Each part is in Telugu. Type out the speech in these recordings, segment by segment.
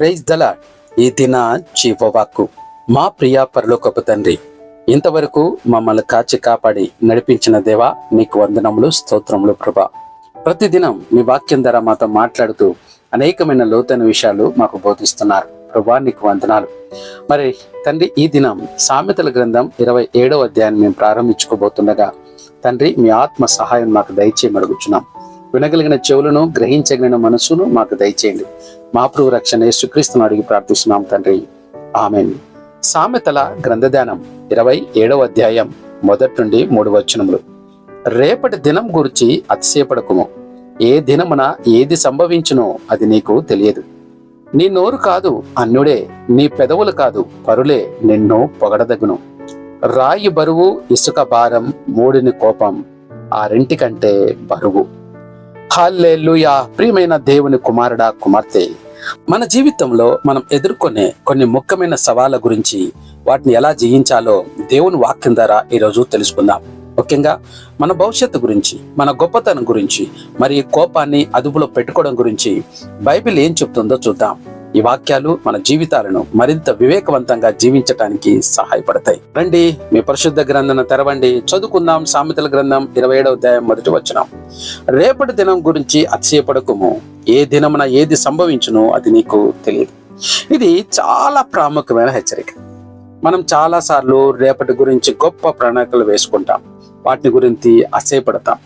ప్రైజ్ దల ఈ దిన జీవవాక్కు మా ప్రియ పరలోకపు తండ్రి ఇంతవరకు మమ్మల్ని కాచి కాపాడి నడిపించిన దేవా నీకు వందనములు స్తోత్రములు ప్రభా. ప్రతిదినం మీ వాక్యం ద్వారా మాతో మాట్లాడుతూ అనేకమైన లోతైన విషయాలు మాకు బోధిస్తున్నారు. ప్రభా నీకు వందనాలు. మరి తండ్రి ఈ దినం సామెతల గ్రంథం ఇరవై ఏడవ అధ్యాయాన్ని మేము ప్రారంభించుకోబోతుండగా తండ్రి మీ ఆత్మ సహాయం మాకు దయచేయమడుగుచున్నాం. వినగలిగిన చెవులను గ్రహించగలిగిన మనసును మాకు దయచేయండి. మా ప్రభు రక్షణ యేసుక్రీస్తును అడిగి ప్రార్థిస్తున్నాం తండ్రి. ఆమెన్. సామెతల గ్రంథధ్యానం ఇరవై ఏడవ అధ్యాయం మొదటి నుండి మూడు వచనములు. రేపటి దినం గురించి అతిశయపడకుము. ఏ దినమున ఏది సంభవించునో అది నీకు తెలియదు. నీ నోరు కాదు అన్యుడే నీ పెదవులు కాదు పరులే నిన్ను పొగడదగును. రాయి బరువు ఇసుక భారం మూడిని కోపం ఆ రెంటికంటే బరువు. హాల్లెలూయా. ప్రియమైన దేవుని కుమారుడా కుమార్తె మన జీవితంలో మనం ఎదుర్కొనే కొన్ని ముఖ్యమైన సవాళ్ళ గురించి వాటిని ఎలా జయించాలో దేవుని వాక్యం ద్వారా ఈరోజు తెలుసుకుందాం. ముఖ్యంగా మన భవిష్యత్తు గురించి మన గొప్పతనం గురించి మరి కోపాన్ని అదుపులో పెట్టుకోవడం గురించి బైబిల్ ఏం చెప్తుందో చూద్దాం. ఈ వాక్యాలు మన జీవితాలను మరింత వివేకవంతంగా జీవించటానికి సహాయపడతాయి. రండి మీ పరిశుద్ధ గ్రంథం తెరవండి. చదువుకుందాం సామెతల గ్రంథం ఇరవై ఏడవ అధ్యాయం మొదటి వచ్చినాం రేపటి దినం గురించి అతిశయపడకము. ఏ దినమున ఏది సంభవించునో అది నీకు తెలియదు. ఇది చాలా ప్రాముఖ్యమైన హెచ్చరిక. మనం చాలా సార్లు రేపటి గురించి గొప్ప ప్రణాళికలు వేసుకుంటాం. వాటిని గురించి అసేపడతాం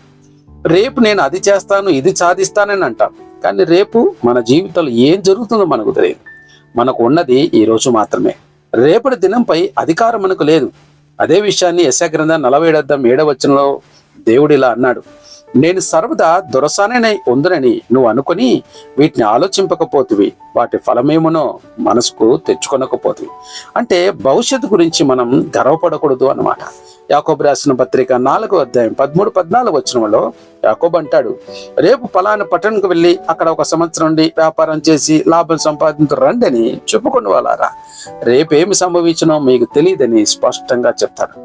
రేపు నేను అది చేస్తాను ఇది సాధిస్తానని అంటాం. కానీ రేపు మన జీవితంలో ఏం జరుగుతుందో మనకు తెలియదు. మనకు ఉన్నది ఈ రోజు మాత్రమే. రేపటి దినంపై అధికారం మనకు లేదు. అదే విషయాన్ని యశ నలభై నలభై ఏడద్దాం ఏడవచనంలో దేవుడు ఇలా అన్నాడు నేను సర్వదా దొరసాననే ఉందనని నువ్వు అనుకొని వీటిని ఆలోచింపకపోతువి. వాటి ఫలమేమనో మనసుకు తెచ్చుకొనకపోతువి. అంటే భవిష్యత్తు గురించి మనం గర్వపడకూడదు అన్నమాట. యాకోబు రాసిన పత్రిక నాలుగో అధ్యాయం పదమూడు పద్నాలుగు వచ్చినంలో యాకోబు అంటాడు రేపు పలానా పట్టణంకు వెళ్ళి అక్కడ ఒక సంవత్సరం నుండి వ్యాపారం చేసి లాభం సంపాదించు రండి అని చెప్పుకుని వాళ్ళారా రేపేమి సంభవించినో మీకు తెలియదని స్పష్టంగా చెప్తాడు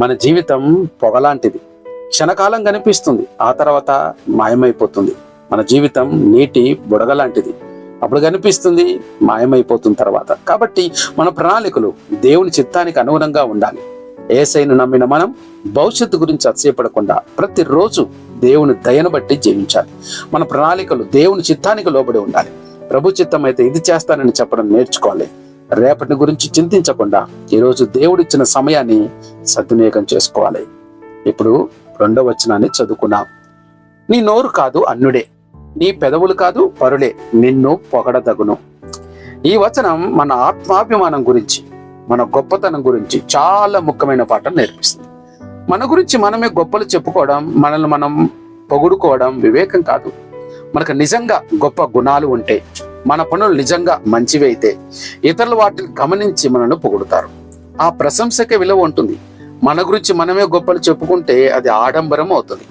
మన జీవితం పొగలాంటిది. క్షణకాలం కనిపిస్తుంది. ఆ తర్వాత మాయమైపోతుంది. మన జీవితం నీటి బుడగ లాంటిది. అప్పుడు కనిపిస్తుంది మాయమైపోతున్న తర్వాత. కాబట్టి మన ప్రణాళికలు దేవుని చిత్తానికి అనుగుణంగా ఉండాలి. ఏసైను నమ్మిన మనం భవిష్యత్తు గురించి అతిశయపడకుండా ప్రతిరోజు దేవుని దయను బట్టి జీవించాలి. మన ప్రణాళికలు దేవుని చిత్తానికి లోబడి ఉండాలి. ప్రభు చిత్తం అయితే ఇది చేస్తానని చెప్పడం నేర్చుకోవాలి. రేపటి గురించి చింతించకుండా ఈరోజు దేవుడిచ్చిన సమయాన్ని సద్వినియోగం చేసుకోవాలి. ఇప్పుడు రెండో వచనాన్ని చదువుకున్నాం. నీ నోరు కాదు అన్నుడే నీ పెదవులు కాదు పరులే నిన్ను పొగడదగును. ఈ వచనం మన ఆత్మాభిమానం గురించి మన గొప్పతనం గురించి చాలా ముఖ్యమైన పాఠం నేర్పిస్తుంది. మన గురించి మనమే గొప్పలు చెప్పుకోవడం మనల్ని మనం పొగుడుకోవడం వివేకం కాదు. మనకు నిజంగా గొప్ప గుణాలు ఉంటే మన పనులు నిజంగా మంచివి అయితే ఇతరులు వాటిని గమనించి మనల్ని పొగుడుతారు. ఆ ప్రశంసకే విలువ ఉంటుంది. మన గురించి మనమే గొప్పలు చెప్పుకుంటే అది ఆడంబరం అవుతుంది.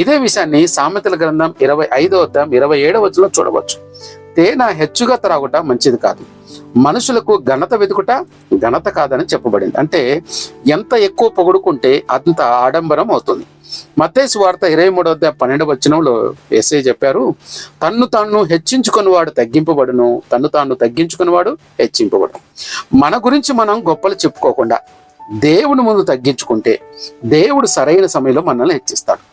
ఇదే విషయాన్ని సామెతల గ్రంథం ఇరవై ఐదో అధ్యాయం ఇరవై ఏడవ వచనంలో చూడవచ్చు. తేనె హెచ్చుగా త్రాగుట మంచిది కాదు. మనుషులకు ఘనత వెతుకుట ఘనత కాదని చెప్పబడింది. అంటే ఎంత ఎక్కువ పొగుడుకుంటే అంత ఆడంబరం అవుతుంది. మత్తేసు వార్త ఇరవై మూడో అధ్యాయం పన్నెండు వచనంలో ఎస్ఐ చెప్పారు తన్ను తాను హెచ్చించుకుని వాడు తగ్గింపబడును. తన్ను తాను తగ్గించుకుని వాడు హెచ్చింపబడును. మన గురించి మనం గొప్పలు చెప్పుకోకుండా దేవుని ముందు తగ్గించుకుంటే దేవుడు సరైన సమయంలో మనల్ని హెచ్చిస్తాడు.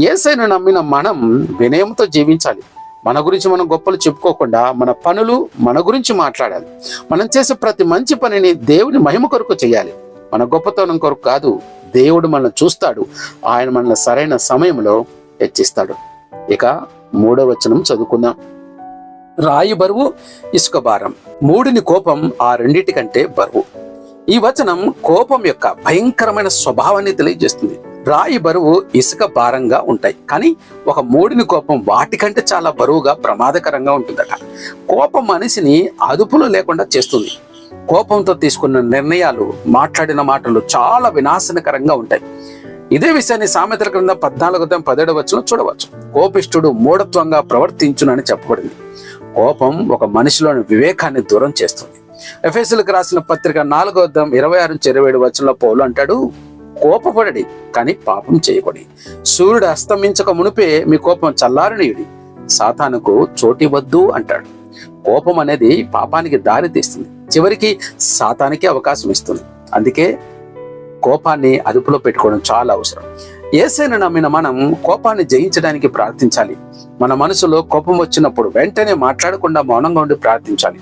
ఏసైనా నమ్మిన మనం వినయంతో జీవించాలి. మన గురించి మనం గొప్పలు చెప్పుకోకుండా మన పనులు మన గురించి మాట్లాడాలి. మనం చేసే ప్రతి మంచి పనిని దేవుని మహిమ కొరకు చేయాలి. మన గొప్పతనం కొరకు కాదు దేవుడు మనల్ని చూస్తాడు. ఆయన మనల్ని సరైన సమయంలో హెచ్చిస్తాడు. ఇక మూడో వచనం చదువుకుందాం. రాయి బరువు ఇసుక భారం. మూడిని కోపం ఆ రెండిటికంటే బరువు. ఈ వచనం కోపం యొక్క భయంకరమైన స్వభావాన్ని తెలియజేస్తుంది. రాయి బరువు ఇసుక భారంగా ఉంటాయి. కానీ ఒక మూడిని కోపం వాటికంటే చాలా బరువుగా ప్రమాదకరంగా ఉంటుందట. కోపం మనిషిని అదుపులో లేకుండా చేస్తుంది. కోపంతో తీసుకున్న నిర్ణయాలు మాట్లాడిన మాటలు చాలా వినాశనకరంగా ఉంటాయి. ఇదే విషయాన్ని సామెతల క్రింద పద్నాలుగు పదిహేడు వచ్చిన చూడవచ్చు. కోపిష్ఠుడు మూఢత్వంగా ప్రవర్తించునని చెప్పబడింది. కోపం ఒక మనిషిలోని వివేకాన్ని దూరం చేస్తుంది. ఎఫ్ఎస్లకు రాసిన పత్రిక నాలుగో అద్దం ఇరవై ఆరు నుంచి ఇరవై ఏడు వచనంలో పౌలు అంటాడు కోపపడడి కానీ పాపం చేయకూడి సూర్యుడు అస్తమించక మునిపే మీ కోపం చల్లారనీయుడి. సాతానుకు చోటివద్దు అంటాడు. కోపం అనేది పాపానికి దారి తీస్తుంది. చివరికి సాతానికి అవకాశం ఇస్తుంది. అందుకే కోపాన్ని అదుపులో పెట్టుకోవడం చాలా అవసరం. ఏసైన నమ్మిన మనం కోపాన్ని జయించడానికి ప్రార్థించాలి. మన మనసులో కోపం వచ్చినప్పుడు వెంటనే మాట్లాడకుండా మౌనంగా ఉండి ప్రార్థించాలి.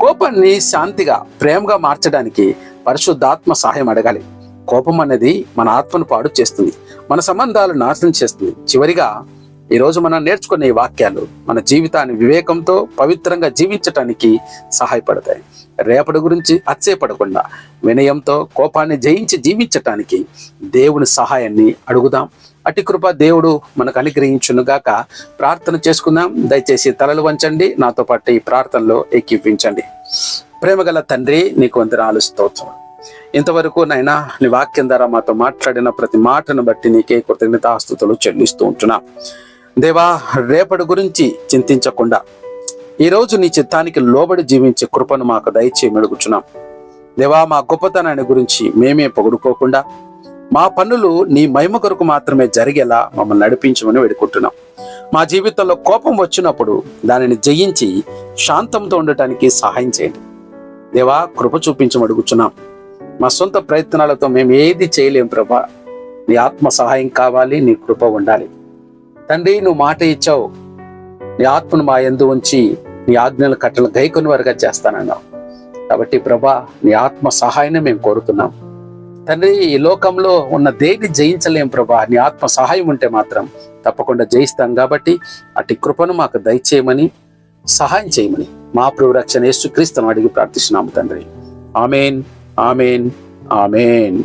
కోపాన్ని శాంతిగా ప్రేమగా మార్చడానికి పరిశుద్ధాత్మ సహాయం అడగాలి. కోపం అనేది మన ఆత్మను పాడు చేస్తుంది. మన సంబంధాలు నాశనం చేస్తుంది. చివరిగా ఈ రోజు మనం నేర్చుకునే ఈ వాక్యాలు మన జీవితాన్ని వివేకంతో పవిత్రంగా జీవించటానికి సహాయపడతాయి. రేపటి గురించి అచ్చేపడకుండా వినయంతో కోపాన్ని జయించి జీవించటానికి దేవుని సహాయాన్ని అడుగుదాం. అటి కృప దేవుడు మనకు అనుగ్రహించునుగాక. ప్రార్థన చేసుకుందాం. దయచేసి తలలు వంచండి. నాతో పాటు ఈ ప్రార్థనలో ఏకీపించండి ప్రేమగల తండ్రి నీకు వందనాలు స్తోత్రం. ఇంతవరకు నైనా నీ వాక్యం ద్వారా మాతో మాట్లాడిన ప్రతి మాటను బట్టి నీకే కృతజ్ఞతాస్తుతులు చెల్లిస్తూ ఉంటున్నా. దేవా రేపటి గురించి చింతించకుండా ఈరోజు నీ చిత్తానికి లోబడి జీవించే కృపను మాకు దయచే మెడుగుచున్నాం దేవా మా గొప్పతనాన్ని గురించి మేమే పొగుడుకోకుండా మా పనులు నీ మహిమ కొరకు మాత్రమే జరిగేలా మమ్మల్ని నడిపించమని వేడుకుంటున్నాం. మా జీవితంలో కోపం వచ్చినప్పుడు దానిని జయించి శాంతంతో ఉండటానికి సహాయం చేయండి. దేవా కృప చూపించమని అడుగుచున్నాం. మా సొంత ప్రయత్నాలతో మేము ఏది చేయలేం ప్రభా. నీ ఆత్మ సహాయం కావాలి నీ కృప ఉండాలి. తండ్రి నువ్వు మాట ఇచ్చావు. నీ ఆత్మను మా ఎందు ఉంచి నీ ఆజ్ఞల కట్టలు గైకొని వారుగా చేస్తానన్నావు. కాబట్టి ప్రభా నీ ఆత్మ సహాయాన్ని మేము కోరుతున్నాం. తండ్రి ఈ లోకంలో ఉన్న దేన్ని జయించలేం ప్రభా నీ ఆత్మ సహాయం ఉంటే మాత్రం తప్పకుండా జయిస్తాం కాబట్టి అటు కృపను మాకు దయచేయమని సహాయం చేయమని మా ప్రభురక్షణ యేసుక్రీస్తును అడిగి ప్రార్థిస్తున్నాము తండ్రి. Amen amen amen.